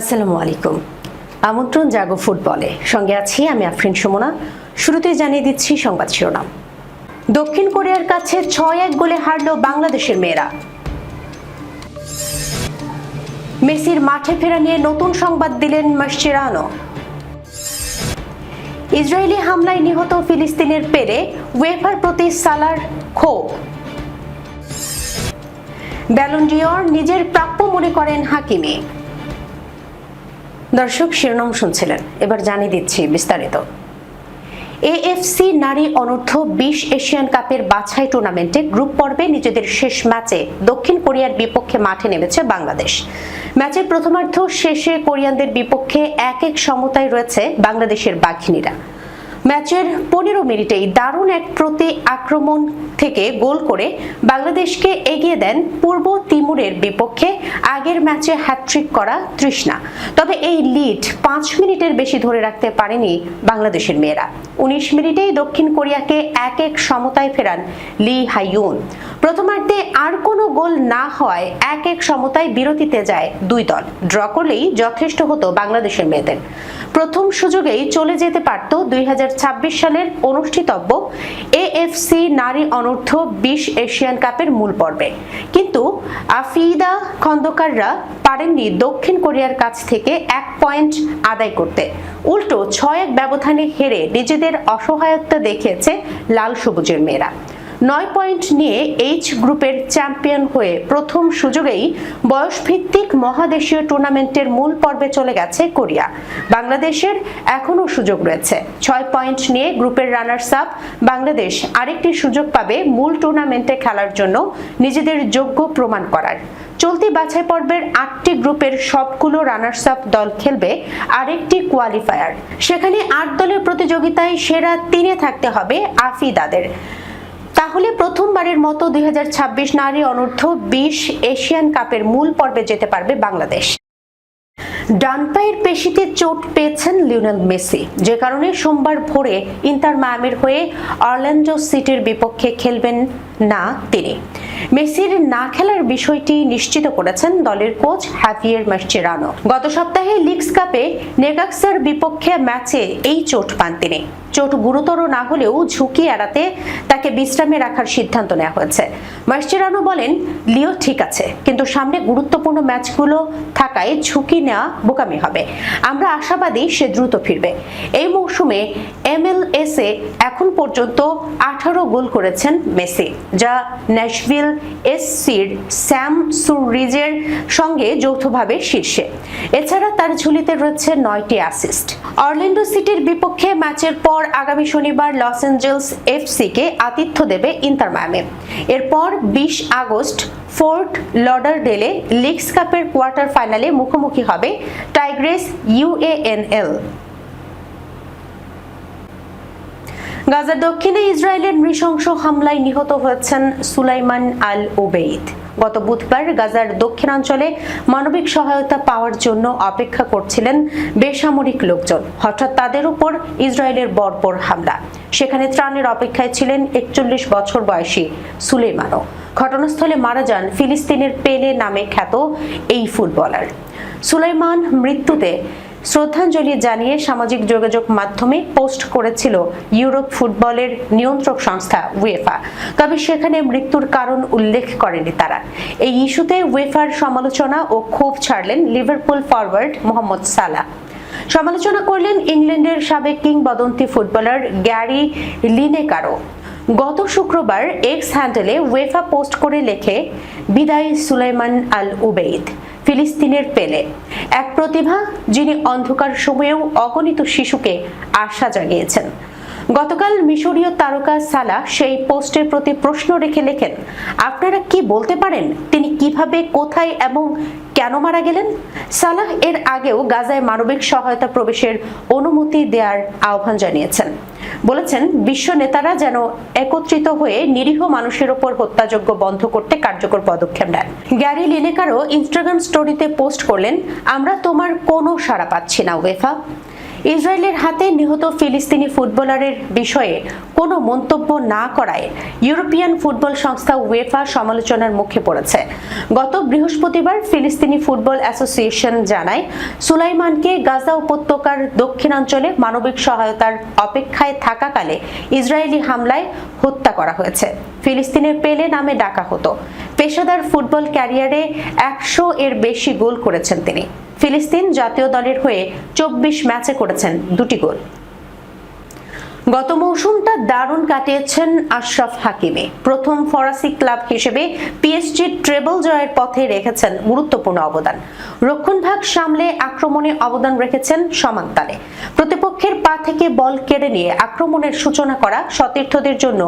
আসসালামু আলাইকুম। আমন্ত্রণ জাগো ফুটবলে। সঙ্গে আছি আমি আফরিন সুমনা। শুরুতেই জানিয়ে দিচ্ছি সংবাদ শিরোনাম। দক্ষিণ কোরিয়ার কাছে ছয় এক গোলে হারল বাংলাদেশের মেয়েরা। মেসির মাঠে ফেরা নিয়ে নতুন সংবাদ দিলেন মাসচিরানো ইসরায়েলি হামলায় নিহত ফিলিস্তিনের পেরে ওয়েফার প্রতি সালার ক্ষোভ। ব্যালন্ডিওর নিজের প্রাপ্য মনে করেন হাকিমে। দর্শক শিরোনাম শুনছিলেন। এবার জানিয়ে দিচ্ছি বিস্তারিত। এএফসি নারী অনূর্ধ্ব বিশ এশিয়ান কাপের বাছাই টুর্নামেন্টে গ্রুপ পর্বে নিজেদের শেষ ম্যাচে দক্ষিণ কোরিয়ার বিপক্ষে মাঠে নেমেছে বাংলাদেশ। ম্যাচের প্রথমার্ধ শেষে কোরিয়ানদের বিপক্ষে এক এক সমতায় রয়েছে বাংলাদেশের বাঘিনীরা। ম্যাচের পনেরো মিনিটেই দারুণ এক প্রতি আক্রমণ থেকে গোল করে বাংলাদেশকে এগিয়ে দেন পূর্ব তিমুরের বিপক্ষে আগের ম্যাচে হ্যাট্রিক করা তৃষ্ণা। তবে এই লিড পাঁচ মিনিটের বেশি ধরে রাখতে পারেনি বাংলাদেশের মেয়েরা। উনিশ মিনিটেই দক্ষিণ কোরিয়াকে এক এক সমতায় ফেরান লি হাইয়ুন। প্রথমার্ধে আর কোনো গোল না হওয়ায় এক এক সমতায় বিরতিতে যায় দুই দল। ড্র করলেই যথেষ্ট হতো বাংলাদেশের মেয়েদের। প্রথম সুযোগেই চলে যেতে পারত দুই হাজার সালের অনুষ্ঠিতব্য এএফসি নারী অনূর্ধ্ব বিশ এশিয়ান কাপের মূল পর্বে। কিন্তু আফিদা খন্দকাররা পারেননি দক্ষিণ কোরিয়ার কাছ থেকে এক পয়েন্ট আদায় করতে। উল্টো ছয় এক ব্যবধানে হেরে নিজেদের অসহায়ত্ব দেখিয়েছে লাল সবুজের মেয়েরা। নয় পয়েন্ট নিয়ে এইচ গ্রুপের চ্যাম্পিয়ন হয়ে প্রথম সুযোগেই বয়সভিত্তিক মহাদেশীয় টুর্নামেন্টের মূল পর্বে চলে গেছে কোরিয়া। বাংলাদেশের এখনও সুযোগ রয়েছে। ছয় পয়েন্ট নিয়ে গ্রুপের রানার্স আপ বাংলাদেশ আরেকটি সুযোগ পাবে মূল টুর্নামেন্টে খেলার জন্য নিজেদের যোগ্য প্রমাণ করার। চলতি বাছাই পর্বের আটটি গ্রুপের সবগুলো রানার্স আপ দল খেলবে আরেকটি কোয়ালিফায়ার। সেখানে আট দলের প্রতিযোগিতায় সেরা তিনে থাকতে হবে আফিদাদের। তাহলে প্রথমবারের মতো দুই হাজার ছাব্বিশ নারী অনূর্ধ্ব বিশ এশিয়ান কাপের মূল পর্বে যেতে পারবে বাংলাদেশ। ডান পায়ের পেশিতে চোট পেয়েছেন লিওনেল মেসি। যে কারণে সোমবার ভোরে ইন্টার মায়ামির হয়ে অরল্যান্ডো সিটির বিপক্ষে খেলবেন না তিনি। মেসির না খেলার বিষয়টি নিশ্চিত করেছেন দলের কোচ হ্যাভিয়ের মাসচেরানো গত সপ্তাহে লিগস কাপে নেগাক্সের বিপক্ষে ম্যাচে এই চোট পান তিনি। চোট গুরুতর না হলেও ঝুঁকি এড়াতে তাকে বিশ্রামে রাখার সিদ্ধান্ত নেওয়া হয়েছে। মাসচেরানো বলেন, লিও ঠিক আছে, কিন্তু সামনে গুরুত্বপূর্ণ ম্যাচগুলো থাকায় ঝুঁকি নেওয়া বোকামি হবে। আমরা আশাবাদী সে দ্রুত ফিরবে। এই মৌসুমে এমএলএস এখন পর্যন্ত আঠারো গোল করেছেন মেসি। যা ন্যাশভিল এসসির স্যাম সুরিজের সঙ্গে যৌথভাবে শীর্ষে। এছাড়া তার ঝুলিতে রয়েছে নয়টি অ্যাসিস্ট অরল্যান্ডো সিটির বিপক্ষে ম্যাচের পর আগামী শনিবার লস অ্যাঞ্জেলস এফসিকে আতিথ্য দেবে ইন্টার এরপর বিশ আগস্ট ফোর্ট লডারডেলে লিগস কাপের কোয়ার্টার ফাইনালে মুখোমুখি হবে টাইগ্রেস ইউএএনএল গাজার দক্ষিণে ইসরায়েলের নৃশংস হামলায় নিহত হয়েছেন সুলাইমান আল ওবেইদ। গত বুধবার গাজার দক্ষিণাঞ্চলে মানবিক সহায়তা পাওয়ার জন্য অপেক্ষা করছিলেন বেসামরিক লোকজন। হঠাৎ তাদের উপর ইসরায়েলের বর্বর হামলা। সেখানে ত্রাণের অপেক্ষায় ছিলেন একচল্লিশ বছর বয়সী সুলেমানও ঘটনাস্থলে মারা যান ফিলিস্তিনের পেলে নামে খ্যাত এই ফুটবলার। সুলাইমান মৃত্যুতে শ্রদ্ধাঞ্জলি জানিয়ে সামাজিক যোগাযোগ মাধ্যমে পোস্ট করেছিল ইউরোপ ফুটবলের নিয়ন্ত্রক সংস্থা উয়েফা। তবে সেখানে মৃত্যুর কারণ উল্লেখ করেনি তারা। এই ইস্যুতে উয়েফার সমালোচনা ও ক্ষোভ ছাড়লেন লিভারপুল ফরওয়ার্ড মোহাম্মদ সালা সমালোচনা করলেন ইংল্যান্ডের সাবেক কিংবদন্তি ফুটবলার গ্যারি লিনেকারও। গত শুক্রবার এক্স হ্যান্ডেলে ওয়েফা পোস্ট করে লেখে, বিদায় সুলাইমান আল উবেইদ, ফিলিস্তিনের পেলে। এক প্রতিভা যিনি অন্ধকার সময়েও অগণিত শিশুকে আশা জাগিয়েছেন। গতকাল মিশরীয় তারকা সালাহ সেই পোস্টের প্রতি প্রশ্ন রেখে লেখেন, আপনারা কি বলতে পারেন? তিনি কীভাবে, কোথায় এবং কেন মারা গেলেন? সালাহ এর আগেও গাজায় মানবিক সহায়তা প্রবেশের অনুমতি দেওয়ার আহ্বান জানিয়েছেন। বলেছেন, বিশ্ব নেতারা যেন একত্রিত হয়ে নিরীহ মানুষের ওপর হত্যাযোগ্য বন্ধ করতে কার্যকর পদক্ষেপ নেন। গ্যারি লিনেকারও ইনস্টাগ্রাম স্টোরিতে পোস্ট করলেন, আমরা তোমার কোনো সাড়া পাচ্ছি না, ওয়েফা। ইসরায়েলের হাতে নিহত ফিলিস্তিনি ফুটবলারের বিষয়ে কোনো মন্তব্য না করায় ইউরোপিয়ান ফুটবল সংস্থা ওয়েফা সমালোচনার মুখে পড়েছে। গত বৃহস্পতিবার ফিলিস্তিনি ফুটবল অ্যাসোসিয়েশন জানায়, সুলাইমানকে গাজা উপত্যকার দক্ষিণাঞ্চলে মানবিক সহায়তার অপেক্ষায় থাকাকালে ইসরায়েলি হামলায় হত্যা করা হয়েছে। ফিলিস্তিনের পেলে নামে ডাকা হতো। পেশাদার ফুটবল ক্যারিয়ারে একশো এর বেশি গোল করেছেন তিনি। ফিলিস্তিন জাতীয় দলের হয়ে চব্বিশ ম্যাচে করেছেন দুটি গোল। গত মৌসুমটা দারুণ কাটিয়েছেন আশরাফ হাকিমে। প্রথম ফরাসি ক্লাব হিসেবে পিএসজি ট্রেবল জয়ের পথে রেখেছেন গুরুত্বপূর্ণ অবদান। রক্ষণভাগ সামলে আক্রমণে অবদান রেখেছেন সমান তালে। প্রতিপক্ষের পা থেকে বল কেড়ে নিয়ে আক্রমণের সূচনা করা সতীর্থদের জন্য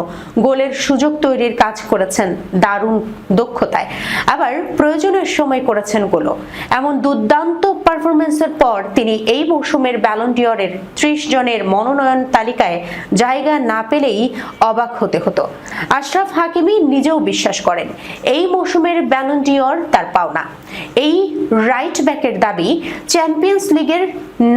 গোলের সুযোগ তৈরির কাজ করেছেন দারুণ দক্ষতায়। আবার প্রয়োজনের সময় করেছেন গোলও। এমন দুর্দান্ত পারফরমেন্সের পর তিনি এই মৌসুমের ব্যালন্ডিয়রের ত্রিশ জনের মনোনয়ন তালিকায় জায়গা না পেলেই অবাক হতে হতো। আশরাফ হাকিমি নিজেও বিশ্বাস করেন, এই মৌসুমের ব্যালন্ডিয়র তার পাওনা। এই রাইট ব্যাকের দাবি চ্যাম্পিয়ন্স লিগের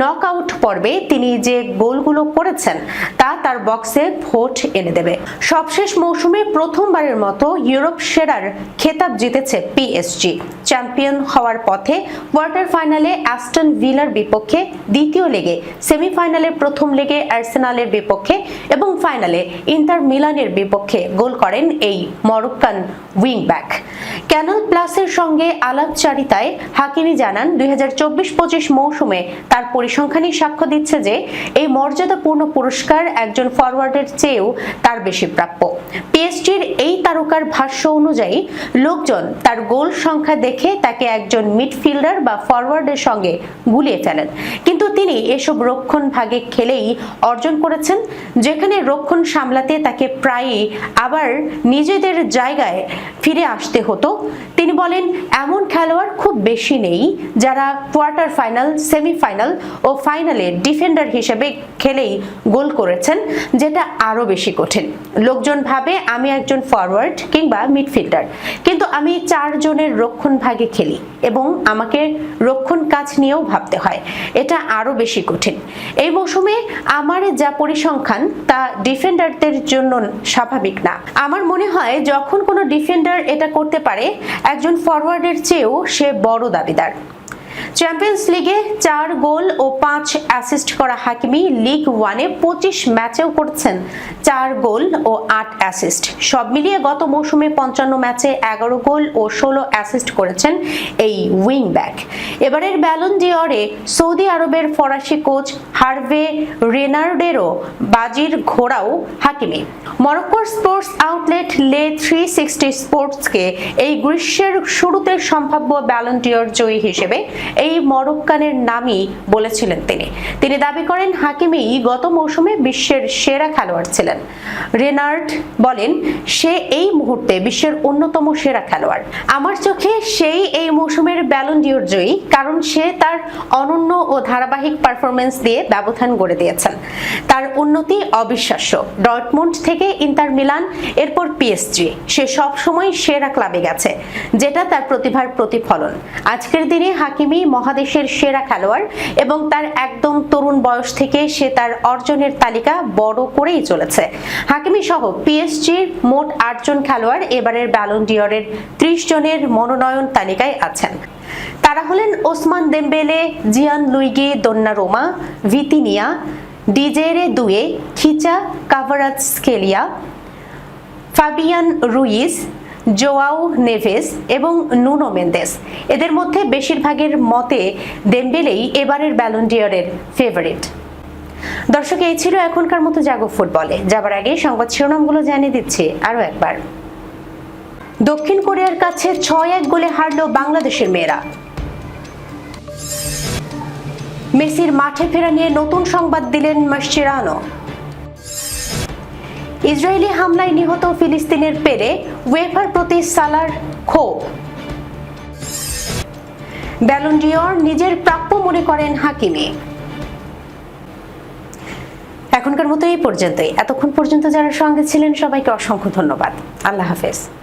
নকআউট পর্বে তিনি যে গোলগুলো করেছেন, তা তার বক্সে ভোট এনে দেবে। সবশেষ মৌসুমে প্রথমবারের মতো ইউরোপ সেরার খেতাব জিতেছে পিএসজি চ্যাম্পিয়ন হওয়ার পথে কোয়ার্টার ফাইনালে অ্যাস্টন ভিলার বিপক্ষে দ্বিতীয় লেগে সেমিফাইনালের প্রথম লেগে আর্সেনালের বিপক্ষে এবং ফাইনালে ইন্টার মিলানের বিপক্ষে গোল করেন এই মরক্কান উইং ব্যাক ক্যানাল প্লাসের সঙ্গে আলাপচারিতায় হাকিমি জানান, দুই হাজার মৌসুমে তার পরিসংখ্যানই সাক্ষ্য দিচ্ছে যে এই মর্যাদাপূর্ণ পুরস্কার একজন ফরওয়ার্ডের চেয়েও তার বেশি প্রাপ্য। পিএসজির এই তারকার ভাষ্য অনুযায়ী, লোকজন তার গোল সংখ্যা দেখে তাকে একজন মিডফিল্ডার বা ফরওয়ার্ডের সঙ্গে গুলিয়ে ফেলেন। কিন্তু তিনি এসব রক্ষণ ভাগে খেলেই অর্জন করেছেন, যেখানে রক্ষণ সামলাতে তাকে প্রায়ই আবার নিজেদের জায়গায় ফিরে আসতে হতো। তিনি বলেন, এমন খেলোয়াড় খুব বেশি নেই যারা কোয়ার্টার ফাইনাল, সেমিফাইনাল ও ফাইনালে ডিফেন্ডার হিসেবে খেলেই গোল করেছেন, যেটা আরও বেশি কঠিন। লোকজন ভাবে, আমি একজন ফরওয়ার্ড কিংবা মিডফিল্ডার, কিন্তু আমি চারজনের রক্ষণ ভাগে খেলি। এবং আমাকে রক্ষণ কাজ নিয়েও ভাবতে হয়। এটা আরও বেশি কঠিন। এই মৌসুমে আমার যা পরিসংখ্যান, তা ডিফেন্ডারদের জন্য স্বাভাবিক না। আমার মনে হয় যখন কোনো ডিফেন্ডার এটা করতে পারে, একজন ফরওয়ার্ডের চেয়েও সে বড় দাবিদার। চ্যাম্পিয়ন্স লিগে চার গোল ও পাঁচ অ্যাসিস্ট করা হাকিমি লিগ ওয়ানে পঁচিশ ম্যাচেও করছেন। চার গোল ও আট অ্যাসিস্ট সব মিলিয়ে গত মৌসুমে পঞ্চান্ন ম্যাচে এগারো গোল ও ষোলো অ্যাসিস্ট করেছেন এই উইং ব্যাক এবারের ব্যালন ডিওরে সৌদি আরবের ফরাসি কোচ হার্ভে রেনার্ডেরও বাজির ঘোড়াও হাকিমি। মরক্কোর sports outlet Le three sixty স্পোর্টসকে এই গ্রীষ্মের শুরুতে সম্ভাব্য ব্যালন্টিয়র জয়ী হিসেবে এই মরক্কানের নামই বলেছিলেন তিনি। তিনি দাবি করেন, হাকিমি গত মৌসুমে বিশ্বের সেরা খেলোয়াড় ছিলেন। রেনার্ড বলেন, সে এই মুহূর্তে বিশ্বের অন্যতম সেরা খেলোয়াড়। আমার চোখে সেই এই মৌসুমের ব্যালন্ডিয়র জয়ী, কারণ সে তার অনন্য ও ধারাবাহিক পারফরমেন্স দিয়ে ব্যবধান গড়ে দিয়েছেন। তার উন্নতি অবিশ্বাস্য। ডটমন্ড থেকে ইন্টার মিলান, এরপর পিএসজি। সে সব সময় সেরা ক্লাবে গেছে, যেটা তার প্রতিভার প্রতিফলন। আজকের দিনে হাকিমি মহাদেশের সেরা খেলোয়াড় এবং তার একদম তরুণ বয়স থেকে সে তার অর্জনের তালিকা বড় করেই চলেছে। হাকিমি সহ পিএসজির মোট আটজন খেলোয়াড় এবারের ব্যালন ব্যালন্ডিয়রের ত্রিশ জনের মনোনয়ন তালিকায় আছেন। তারা হলেন Ousmane Dembele, Gian Luigi Donnarumma Vitinha Desire Doue, Khvicha, Kvaratskhelia, Fabian Ruiz Joao, Neves এবং নুনো মেন্দেস। এদের মধ্যে বেশিরভাগের মতে দেম্বেলেই এবারের ব্যালন্ডিয়রের ফেভারিট দর্শক, এই ছিল এখনকার মতো জাগো ফুটবলে। যাবার আগে সংবাদ শিরোনামগুলো জানিয়ে দিচ্ছি আরও একবার। দক্ষিণ কোরিয়ার কাছে ছয় এক গোলে হারল বাংলাদেশের মেয়েরা। মেসির মাঠে ফেরা নিয়ে নতুন সংবাদ দিলেন মাসচিরানো ইসরায়েলি হামলায় নিহত ফিলিস্তিনের পেরে ওয়েফার প্রতি সালার ক্ষোভ। ব্যালন্ডিয়র নিজের প্রাপ্য মনে করেন হাকিমে এখনকার মতো এই পর্যন্তই। এতক্ষণ পর্যন্ত যারা সঙ্গে ছিলেন, সবাইকে অসংখ্য ধন্যবাদ। আল্লাহ হাফেজ।